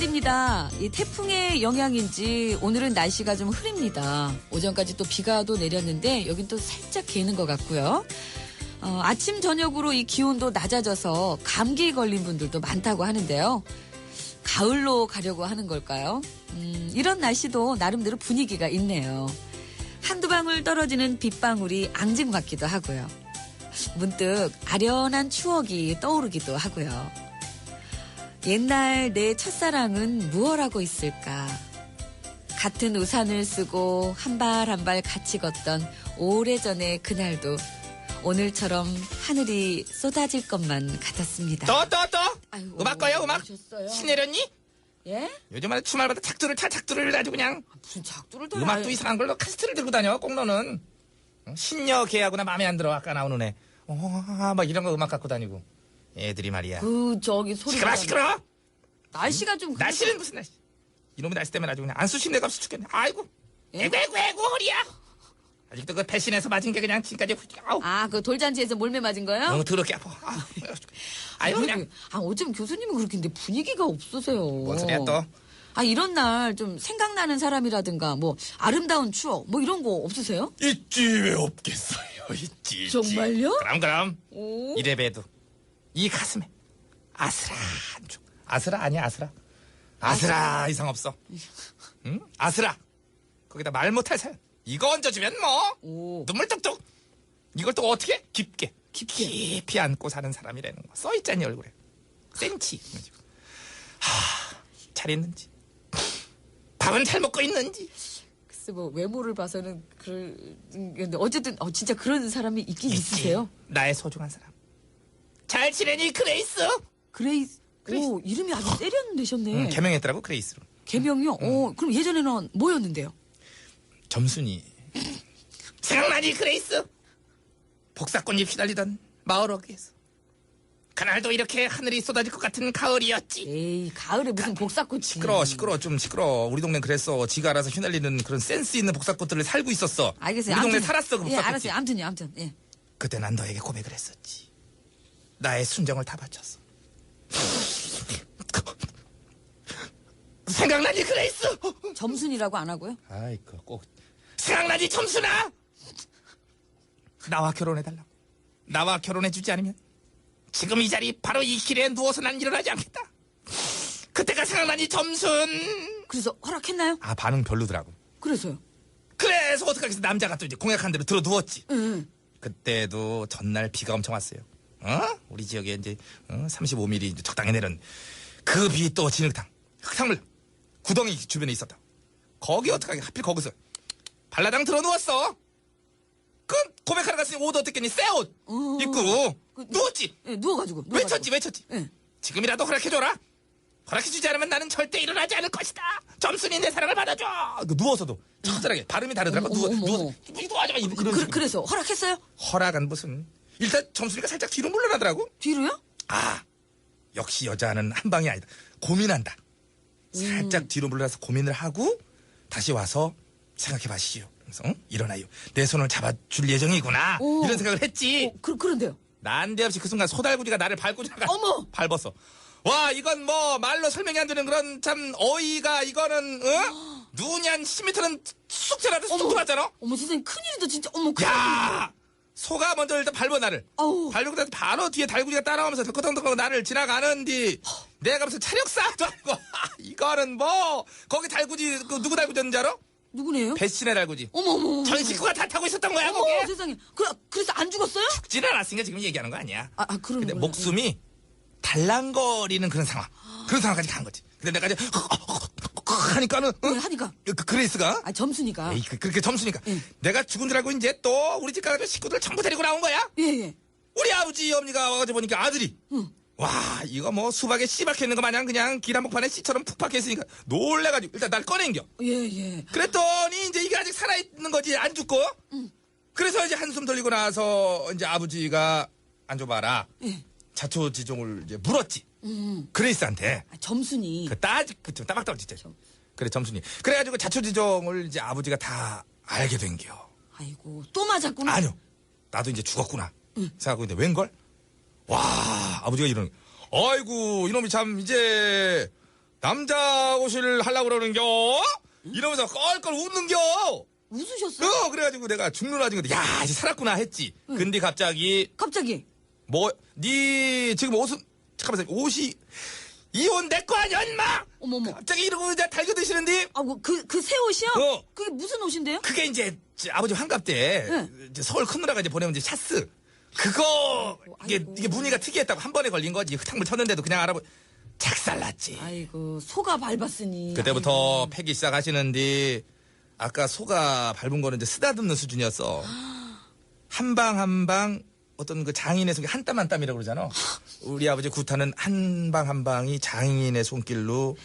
말입니다. 이 태풍의 영향인지 오늘은 날씨가 좀 흐립니다. 오전까지 또 비가 또 내렸는데 여긴 또 살짝 개는 것 같고요. 어, 아침 저녁으로 이 기온도 낮아져서 감기 걸린 분들도 많다고 하는데요. 가을로 가려고 하는 걸까요? 음, 이런 날씨도 나름대로 분위기가 있네요. 한두 방울 떨어지는 빗방울이 앙증 같기도 하고요. 문득 아련한 추억이 떠오르기도 하고요. 옛날 내 첫사랑은 무얼 하고 있을까? 같은 우산을 쓰고 한 발 한 발 같이 걷던 오래전의 그날도 오늘처럼 하늘이 쏟아질 것만 같았습니다. 또, 또, 또! 아이고, 음악 꺼요, 음악? 오셨어요? 신내렸니? 예? 요즘은 주말마다 작두를 타, 작두를 가지고 그냥. 무슨 작두를 달아? 음악도 이상한 걸로 카스트를 들고 다녀, 꼭 너는. 응? 신녀 개하고나 마음에 안 들어, 아까 나오는 애. 어, 막 이런 거 음악 갖고 다니고. 애들이 말이야. 그 저기 소리가 시끄러, 시끄러! 날씨가 좀 날씨는 무슨 날씨? 이놈의 날씨 때문에 아주 그냥 안쑤신 내가 없어 죽겠네. 아이고. 예? 에구, 에구, 에구, 허리야! 아직도 그 배신해서 맞은 게 그냥 지금까지, 아우. 아, 그 돌잔치에서 몰매 맞은 거요? 너무 더럽게 아파. 아, 아유, 그냥. 아, 어쩜 교수님은 그렇게 근데 분위기가 없으세요. 뭔 소리야, 또? 아, 이런 날 좀 생각나는 사람이라든가 뭐 아름다운 추억 뭐 이런 거 없으세요? 있지, 왜 없겠어요. 있지. 있지. 정말요? 그럼, 그럼. 오. 이래 봬도 이 가슴에. 아스라한 쪽 아스라 아니야 아스라 아스라 이상 없어. 응? 아스라 거기다 말 못할 사연. 이거 얹어주면 뭐. 오. 눈물 뚝뚝. 이걸 또 어떻게? 깊게. 깊게. 깊이 안고 사는 사람이라는 거. 써있잖니 얼굴에. 센치. 그래가지고. 하, 잘 있는지. 밥은 잘 먹고 있는지. 글쎄 뭐 외모를 봐서는 그럴 근데 어쨌든 어, 진짜 그런 사람이 있긴 있으세요? 나의 소중한 사람 잘 지내니 그레이스 그레이스. 그레이스. 오, 이름이 아주 세련 되셨네. 응, 개명했더라고 그레이스로 개명이요? 어, 그럼 예전에는 뭐였는데요? 점순이 생각나니 그레이스 복사꽃잎 휘날리던 마을 어귀에서 그날도 이렇게 하늘이 쏟아질 것 같은 가을이었지 에이, 가을에 무슨 복사꽃이. 시끄러 시끄러 좀 시끄러 우리 동네 그랬어 지가 알아서 휘날리는 그런 센스 있는 복사꽃들을 살고 있었어 알겠어요. 우리 동네 아무튼, 살았어 그 예, 복사꽃이 알았어요. 아무튼요, 아무튼. 예. 그때 난 너에게 고백을 했었지 나의 순정을 다 바쳤어. 생각나니 그레이스? 점순이라고 안 하고요? 아이 그꼭. 생각나지 점수나 나와 결혼해달라고. 나와 결혼해주지 않으면 지금 이 자리 바로 이 길에 누워서 난 일어나지 않겠다. 그때가 생각나니 점순? 그래서 허락했나요? 아 반응 별로더라고. 그래서요. 그래서 어떡하겠어. 남자가 또 이제 공약한 대로 들어 누웠지. 응. 그때도 전날 비가 엄청 왔어요 어? 우리 지역에 이제 어? 35mm 이제 적당히 내린 그 비 또 진흙탕 흙탕물 구덩이 주변에 있었다 거기 어떡하게 하필 거기서 발라당 들어 누웠어 그 고백하러 갔으니 옷 어떻겠니 새옷 어. 입고 그, 누웠지 예, 누워가지고. 누워가지고. 외쳤지 외쳤지 예. 지금이라도 허락해줘라 허락해주지 않으면 나는 절대 일어나지 않을 것이다 점순이 내 사랑을 받아줘 그 누워서도 처절하게 발음이 다르더라고 어머, 누워 어머, 누워 어머. 누워하지 마 이런 그, 식으로. 그래서 허락했어요? 허락은 무슨 일단 점순이가 살짝 뒤로 물러나더라고 뒤로요? 아 역시 여자는 한 방이 아니다 고민한다 살짝 뒤로 물러나서 고민을 하고 다시 와서 생각해 봐시오 그래서 응? 일어나요 내 손을 잡아줄 예정이구나 오. 이런 생각을 했지 어, 그, 그런데요. 난데없이 그 순간 소달구지가 나를 밟고 지나가 어머! 밟았어 와 이건 뭐 말로 설명이 안 되는 그런 참 어이가 이거는 어? 눈이 한 10m는 쑥 지나도 쑥 들어왔잖아 어머, 세상에, 큰일이다, 진짜. 어머, 큰일. 야 소가 먼저 일단 밟아 나를 아우. 밟고 나서 바로 뒤에 달구지가 따라오면서 덜커덩덜커 나를 지나가는 뒤 내가 무슨 차력 쌓도 아니고 이거는 뭐 거기 달구지 그 누구 달구지였는지 알아? 누구네요? 배신의 달구지 어머, 어머, 어머. 전 식구가 다 타고 있었던 거야 어머, 거기에 세상에. 그, 그래서 안 죽었어요? 죽지는 않았으니까 지금 얘기하는 거 아니야 아, 아 그런 근데 거예요. 목숨이 달랑거리는 그런 상황 그런 상황까지 간 거지 근데 내가 이제 하니까는 예, 어? 하니까. 그, 그 그레이스가 아, 점수니까. 에이 그, 그렇게 점수니까 예. 내가 죽은 줄 알고 이제 또 우리 집 가가지고 식구들 전부 데리고 나온 거야 예, 예. 우리 아버지 어머니가 와가지고 보니까 아들이 응. 와 이거 뭐 수박에 씨 박혀 있는 거 마냥 그냥 길 한복판에 씨처럼 푹 박혀 있으니까 놀래가지고 일단 날 꺼낸겨 예, 예. 그랬더니 이제 이게 아직 살아있는 거지 안 죽고 그래서 이제 한숨 돌리고 나서 이제 아버지가 안 줘봐라 예. 자초지종을 이제 물었지 음. 그레이스한테 아, 점순이. 그 따지 그 따박따박 진짜 그래 점순이 그래가지고 자초지종을 이제 아버지가 다 알게 된 겨 아이고, 또 맞았구나. 아니요. 나도 이제 죽었구나. 생각하고 있는데 웬걸? 와 아버지가 이러는 아이고 이놈이 참 이제 남자 옷을 하려고 그러는겨? 이러면서 껄껄 웃는겨? 웃으셨어요? 어, 그래가지고 내가 죽느라 지금 야, 이제 살았구나 했지. 근데 갑자기, 갑자기. 뭐, 니, 지금 옷은, 잠깐만, 옷이, 이 옷 내 거 아니야, 인마! 어머머. 갑자기 이러고 이제 달겨 드시는데, 아, 뭐, 그, 그 새 옷이요? 어. 그게 무슨 옷인데요? 그게 이제, 저 아버지 환갑 때, 네. 이제 서울 큰 누나가 이제 보내면 이제 샤스. 그거, 이게, 아이고. 이게 무늬가 특이했다고 한 번에 걸린 거지. 흙탕물 쳤는데도 그냥 알아보, 작살났지. 아이고, 소가 밟았으니. 그때부터 패기 시작하시는데 아까 소가 밟은 거는 이제 쓰다듬는 수준이었어. 한 방 한 방 어떤 그 장인의 손길 한 땀 한 땀이라고 그러잖아. 우리 아버지 구타는 한 방 한 방이 장인의 손길로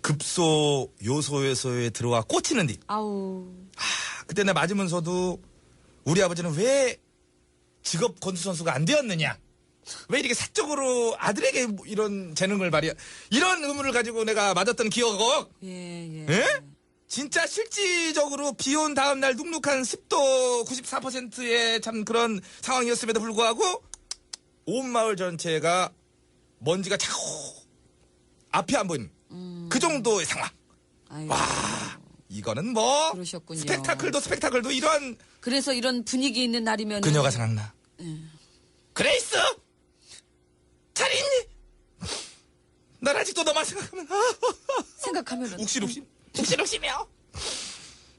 급소 요소요소에 들어와 꽂히는데 아우. 아, 그때 나 맞으면서도 우리 아버지는 왜 직업 권수 선수가 안 되었느냐? 왜 이렇게 사적으로 아들에게 뭐 이런 재능을 발휘 이런 의문을 가지고 내가 맞았던 기억 예, 예. 예? 진짜 실질적으로 비 온 다음 날 눅눅한 습도 94%의 참 그런 상황이었음에도 불구하고 온 마을 전체가 먼지가 차고 앞이 안 보이는 그 정도의 상황. 아이고. 이거는 뭐 그러셨군요. 스펙타클도 스펙타클도 이런 그래서 이런 분위기 있는 날이면. 그녀가 생각나. 그레이스 잘 있니? 난 아직도 너만 생각하면 아, 생각하면은. 욱신욱신 욱신욱신해요.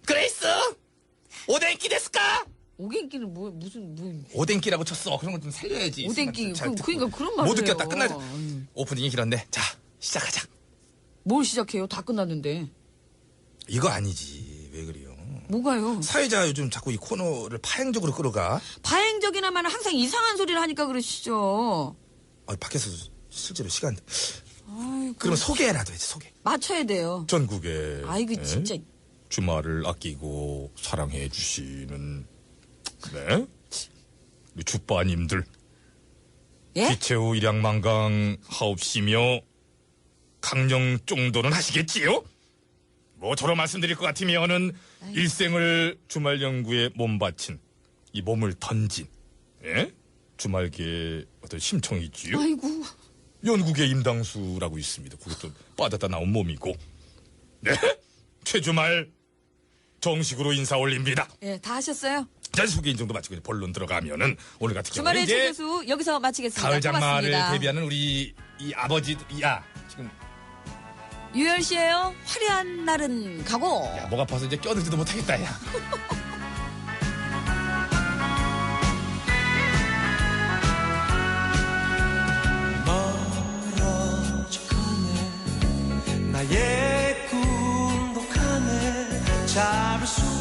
그레이스 오뎅끼 됐을까? 오갱기는 뭐, 무슨, 뭐. 오뎅끼라고 쳤어. 그런 거 좀 살려야지. 오뎅끼. 잘 그. 그러니까 그런 말을 못 웃겼다. 끝나자. 음. 오프닝이 길었네. 자 시작하자. 뭘 시작해요? 다 끝났는데. 이거 아니지 왜 그래요? 뭐가요? 사회자 요즘 자꾸 이 코너를 파행적으로 끌어가. 파행적이나마는 항상 이상한 소리를 하니까 그러시죠. 아, 밖에서 실제로 시간. 아이고. 그러면 소개라도 해야지 소개. 맞춰야 돼요. 전국에 아이고, 예? 진짜. 주말을 아끼고 사랑해 주시는 네 우리 주빠님들 예? 기체후 일양만강 하옵시며 강령 정도는 하시겠지요? 뭐 저로 말씀드릴 것 같으면은 일생을 주말 연구에 몸 바친 이 몸을 던진 예? 주말계 어떤 심청이지요? 아이고. 연국의 임당수라고 있습니다. 그것도 빠졌다 나온 몸이고. 네? 최주말 정식으로 인사 올립니다. 예, 다 하셨어요? 자, 소개 인정도 마치고 이제 본론 들어가면은 오늘 같은 경우는 주말의 이제 최교수 여기서 마치겠습니다. 가을 장마를 고맙습니다. 대비하는 우리 이 아버지, 야, 지금 유열 씨예요. 화려한 날은 가고. 야, 목 아파서 이제 껴들지도 못하겠다, 야. virus.